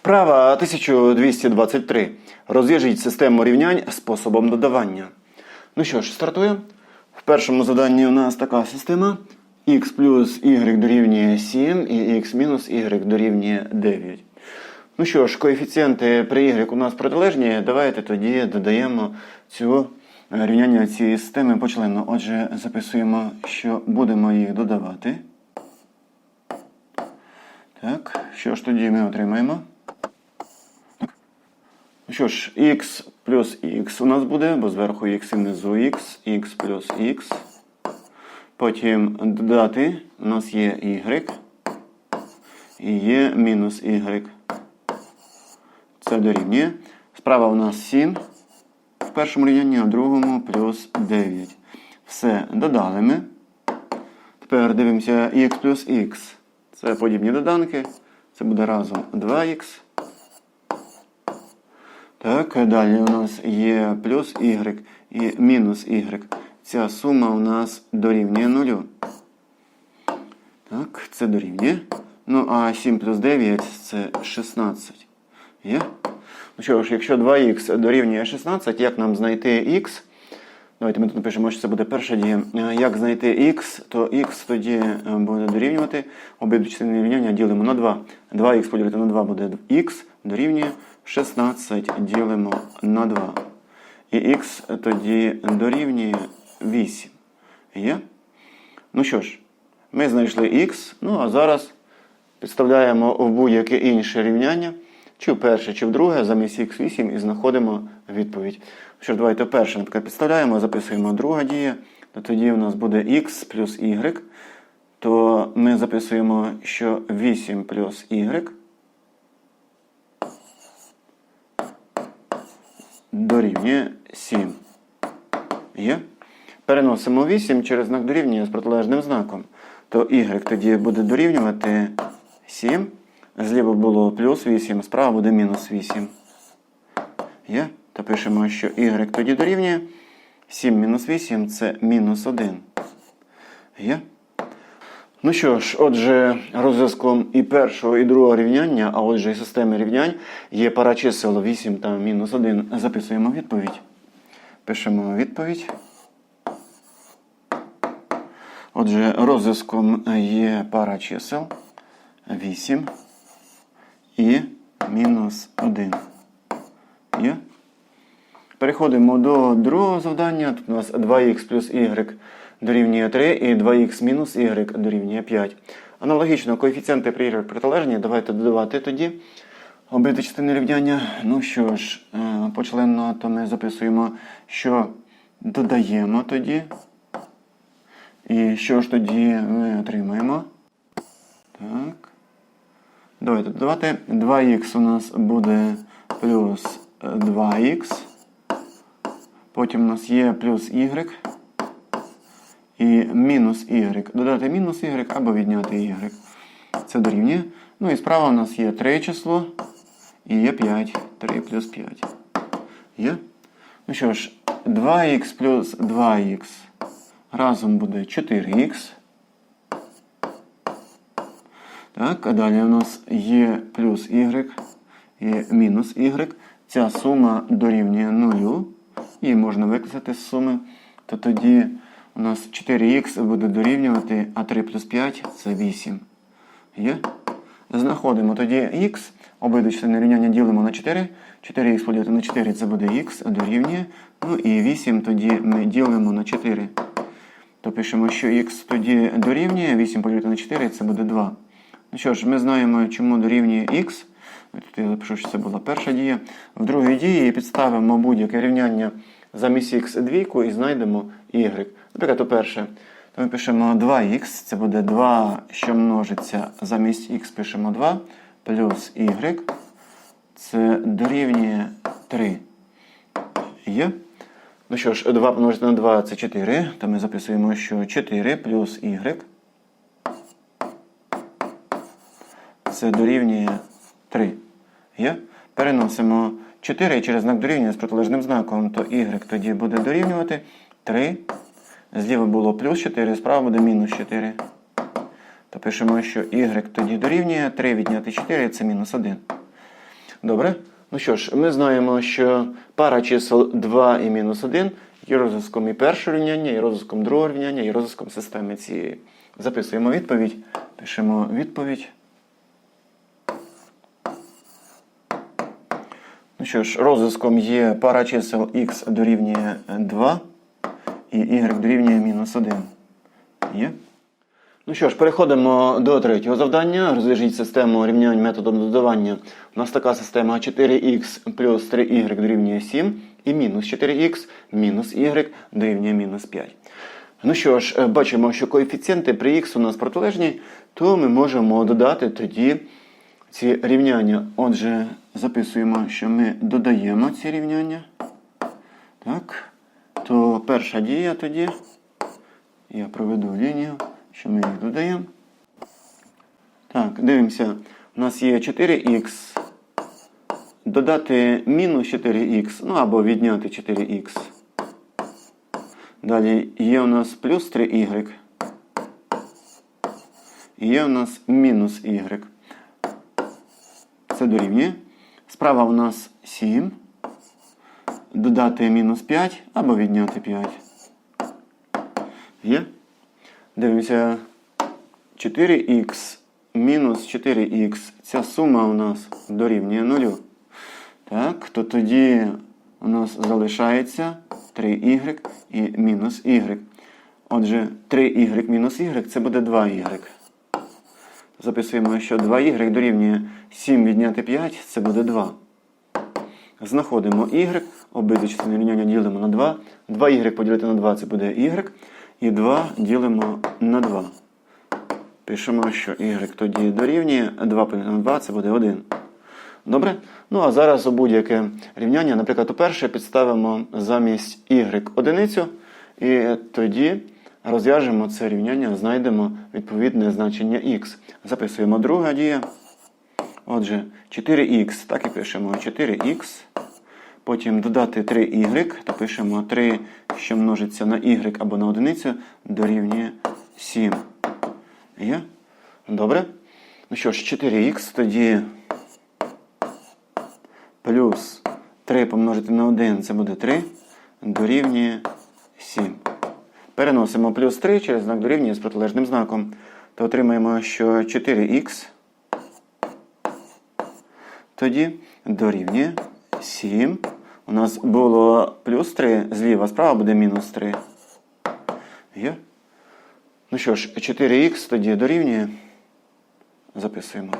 Вправа 1223. Розв'яжіть систему рівнянь способом додавання. Ну що ж, стартуємо. В першому заданні у нас така система. x плюс y дорівнює 7 і x мінус y дорівнює 9. Ну що ж, коефіцієнти при y у нас протилежні. Давайте тоді додаємо цю е, рівняння цієї системи почленно. Отже, записуємо, що будемо їх додавати. Так, що ж тоді ми отримаємо? Ну що ж, x плюс x у нас буде, бо зверху x і внизу x, x плюс x. Потім додати у нас є y і є мінус y. Це дорівнює. Справа у нас 7 в першому рівнянні, а в другому плюс 9. Все, додали ми. Тепер дивимося x плюс x. Це подібні доданки. Це буде разом 2х. Так, далі у нас є плюс y і мінус y. Ця сума у нас дорівнює нулю. Так, це дорівнює. Ну, а 7 плюс 9 це 16. Є? Ну що ж, якщо 2х дорівнює 16, як нам знайти х? Давайте ми тут напишемо, що це буде перша дія. Е, Як знайти х, то х тоді е, буде дорівнювати. Обидві частини рівняння ділимо на 2. 2х поділити на 2 буде х дорівнює 16 ділимо на 2. І х тоді дорівнює 8. Є? Ну що ж, ми знайшли х, ну а зараз підставляємо в будь-яке інше рівняння, чи в перше, чи в друге, замість х8 і знаходимо відповідь. Що ж, давайте перше, наприклад, підставляємо, записуємо друга дія, то тоді у нас буде х плюс y, то ми записуємо, що 8 плюс y дорівнює 7. Є? Переносимо 8 через знак дорівнює з протилежним знаком. То y тоді буде дорівнювати 7. Зліва було плюс 8, справа буде мінус 8. Є? То пишемо, що y тоді дорівнює 7 мінус 8 це мінус 1. Є? Ну що ж, отже, розв'язком і першого, і другого рівняння, а отже, і системи рівнянь є пара чисел 8 та мінус 1. Записуємо відповідь. Пишемо відповідь. Отже, розв'язком є пара чисел 8 і мінус 1. Є? Переходимо до другого завдання. Тут у нас 2х плюс y дорівнює 3 і 2х мінус y дорівнює 5. Аналогічно, коефіцієнти при протилежні. Давайте додавати тоді обидві частини рівняння. Ну що ж, е, почленно, то ми записуємо, що додаємо тоді. І що ж тоді ми отримаємо? Так. Давайте додавати. 2х у нас буде плюс 2х. Потім у нас є плюс y. І мінус y. Додати мінус y або відняти y. Це дорівнює. Ну і справа у нас є 3 число. І є 5. 3 плюс 5. Є? Ну що ж, 2х плюс 2х. Разом буде 4х. Так, а далі у нас є плюс y і мінус y. Ця сума дорівнює 0. І можна викласти з суми. То тоді у нас 4х буде дорівнювати, а 3 плюс 5 це 8. Є? Знаходимо тоді х. Обидві частини рівняння ділимо на 4. 4х поділити на 4 це буде х, дорівнює. Ну і 8 тоді ми ділимо на 4. То пишемо, що х тоді дорівнює, 8 поділити на 4 це буде 2. Ну що ж, ми знаємо, чому дорівнює х. Тут я запишу, що це була перша дія. В другій дії підставимо будь-яке рівняння замість х двійку і знайдемо y. Наприклад, перше. То ми пишемо 2х, це буде 2, що множиться замість х пишемо 2, плюс y. Це дорівнює 3. Є? Ну що ж, 2 помножити на 2 це 4. То ми записуємо, що 4 плюс y. Це дорівнює 3. Є? Переносимо 4 через знак дорівнює з протилежним знаком, то y тоді буде дорівнювати 3. Зліва було плюс 4, справа буде мінус 4. То пишемо, що y тоді дорівнює 3 відняти 4 це мінус 1. Добре. Ну що ж, ми знаємо, що пара чисел 2 і мінус 1 є розв'язком і першого рівняння, і розв'язком другого рівняння, і розв'язком системи цієї. Записуємо відповідь, пишемо відповідь. Що ж, розв'язком є пара чисел x дорівнює 2 і y дорівнює мінус 1. Є? Ну що ж, переходимо до третього завдання. Розв'яжіть систему рівнянь методом додавання. У нас така система 4х плюс 3y дорівнює 7 і мінус 4х мінус y дорівнює мінус 5. Ну що ж, е, бачимо, що коефіцієнти при х у нас протилежні, то ми можемо додати тоді ці рівняння. Отже, записуємо, що ми додаємо ці рівняння. Так. То перша дія тоді. Я проведу лінію, що ми їх додаємо. Так, дивимося. У нас є 4х. Додати мінус 4х, ну або відняти 4х. Далі є у нас плюс 3y. І є у нас мінус y. Це дорівнює. Справа у нас 7. Додати мінус 5 або відняти 5. Є? Дивимося. 4х мінус 4х. Ця сума у нас дорівнює 0. Так, то тоді у нас залишається 3y і мінус y. Отже, 3y мінус y це буде 2y. Записуємо, що 2y дорівнює 7 відняти 5, це буде 2. Знаходимо y, обидві частини рівняння ділимо на 2. 2y поділити на 2 це буде y. І 2 ділимо на 2. Пишемо, що y тоді дорівнює 2 поділити на 2 це буде 1. Добре? Ну а зараз у будь-яке рівняння, наприклад, у перше підставимо замість y одиницю. І тоді розв'яжемо це рівняння, знайдемо відповідне значення x. Записуємо друга дія. Отже, 4х, так і пишемо 4х. Потім додати 3y, то пишемо 3, що множиться на y або на одиницю, дорівнює 7. Є? Добре. Ну що ж, 4х тоді плюс 3 помножити на 1, це буде 3, дорівнює 7. Переносимо плюс 3 через знак дорівнює з протилежним знаком. То отримаємо, що 4х тоді дорівнює 7. У нас було плюс 3, зліва справа буде мінус 3. Є? Ну що ж, 4х тоді дорівнює. Записуємо.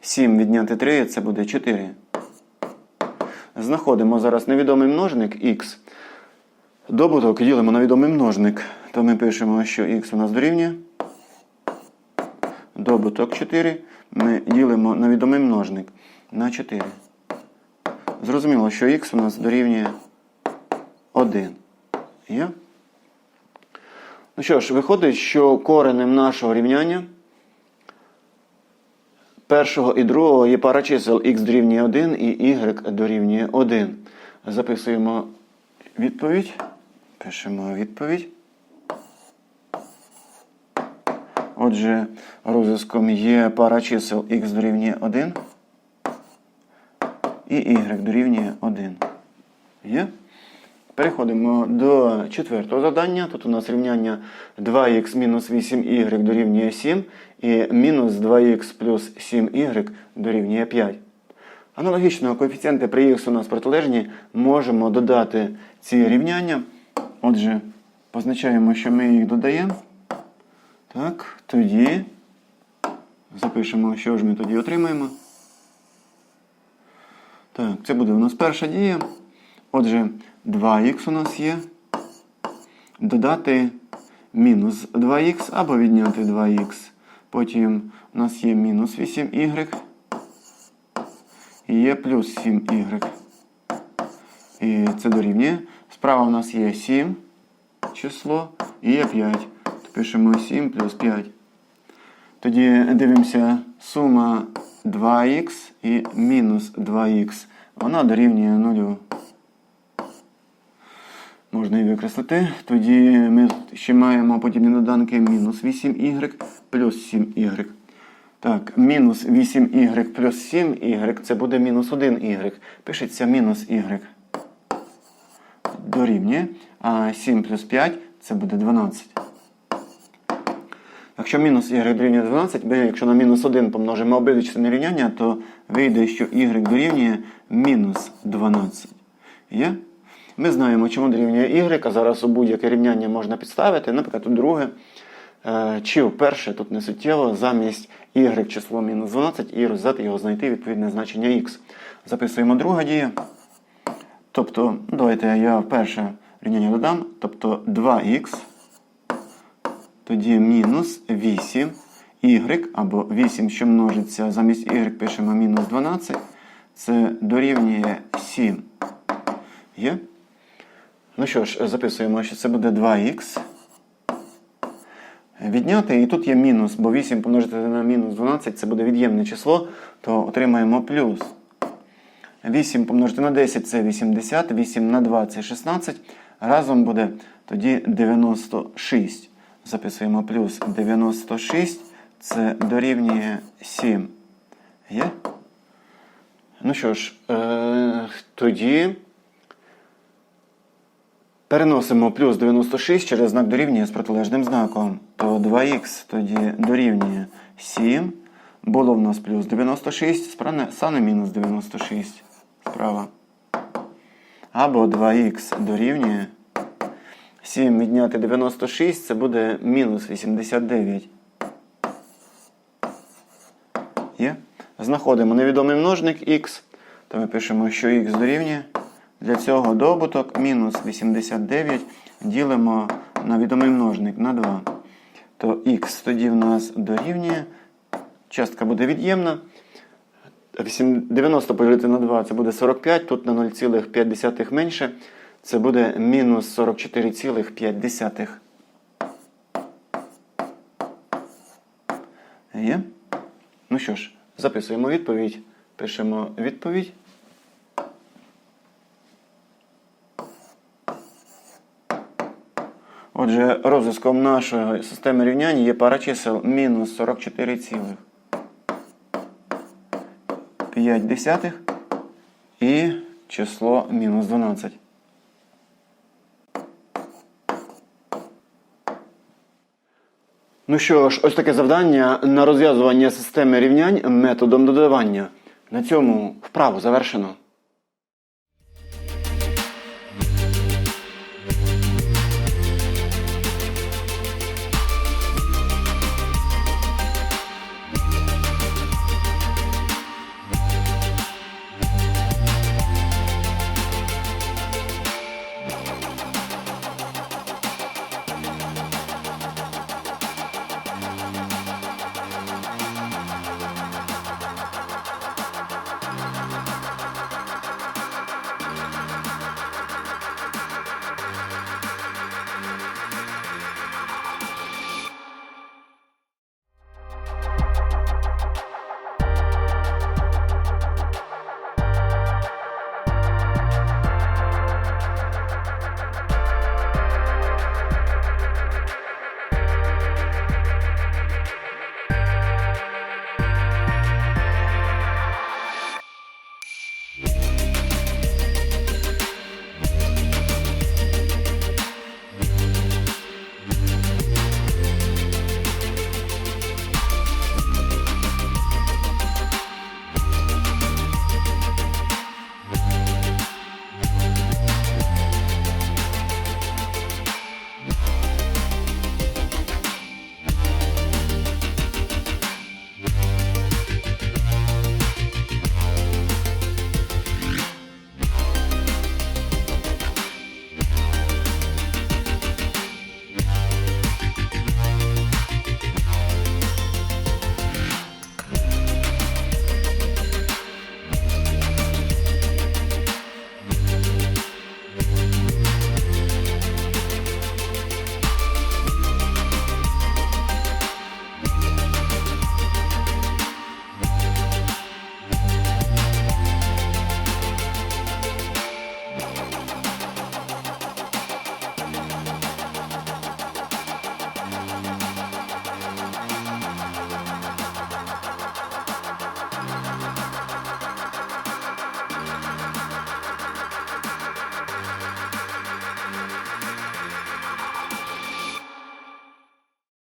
7 відняти 3 це буде 4. Знаходимо зараз невідомий множник х. Добуток ділимо на відомий множник. То ми пишемо, що х у нас дорівнює. Добуток 4. Ми ділимо на відомий множник на 4. Зрозуміло, що х у нас дорівнює 1. Є? Ну що ж, виходить, що коренем нашого рівняння першого і другого є пара чисел х дорівнює 1 і y дорівнює 1. Записуємо відповідь. Пишемо відповідь. Отже, розв'язком є пара чисел х дорівнює 1 і y дорівнює 1. Є? Переходимо до четвертого завдання. Тут у нас рівняння 2х мінус 8y дорівнює 7 і мінус 2х плюс 7y дорівнює 5. Аналогічно, коефіцієнти при х у нас протилежні, можемо додати ці рівняння. Отже, позначаємо, що ми їх додаємо. Так, тоді запишемо, що ж ми тоді отримаємо. Так, це буде у нас перша дія. Отже, 2х у нас є. Додати мінус 2х або відняти 2х. Потім у нас є мінус 8y. І є плюс 7y. І це дорівнює. Справа у нас є 7 число і є 5. То пишемо 7 плюс 5. Тоді дивимося сума 2х і мінус 2х. Вона дорівнює 0. Можна і викреслити. Тоді ми ще маємо подібні доданки мінус 8y плюс 7y. Так, мінус 8y плюс 7y це буде мінус 1y. Пишеться мінус y. Дорівнює. А 7 плюс 5 це буде 12. Якщо мінус y дорівнює 12, ми якщо на мінус 1 помножимо обидві частини рівняння, то вийде, що y дорівнює мінус 12. Є? Ми знаємо, чому дорівнює y, а зараз у будь-яке рівняння можна підставити, наприклад, у друге. Е, Чи вперше тут не суттєво замість y число мінус 12 і роздати його знайти відповідне значення x. Записуємо друга дія. Тобто, давайте я вперше рівняння додам. Тобто 2х, тоді мінус 8 y, або 8, що множиться замість y, пишемо мінус 12. Це дорівнює 7. Є? Ну що ж, записуємо, що це буде 2х. Відняти, і тут є мінус, бо 8 помножити на мінус 12 це буде від'ємне число, то отримаємо плюс. 8 помножити на 10 це 80, 8 на 2 це 16. Разом буде тоді 96. Записуємо плюс 96, це дорівнює 7. Є? Ну що ж, е- тоді. Переносимо плюс 96 через знак дорівнює з протилежним знаком. То 2х тоді дорівнює 7. Було в нас плюс 96, справа стане мінус 96 справа. Або 2х дорівнює 7 відняти 96, це буде мінус 89. Є? Знаходимо невідомий множник х. То ми пишемо, що х дорівнює. Для цього добуток мінус 89 ділимо на відомий множник на 2. То х тоді в нас дорівнює. Частка буде від'ємна. 8 90 поділити на 2 це буде 45, тут на 0,5 менше. Це буде мінус 44,5. Є? Ну що ж, записуємо відповідь. Пишемо відповідь. Отже, розв'язком нашої системи рівнянь є пара чисел мінус 44,5 і число мінус 12. Ну що ж, ось таке завдання на розв'язування системи рівнянь методом додавання. На цьому вправу завершено.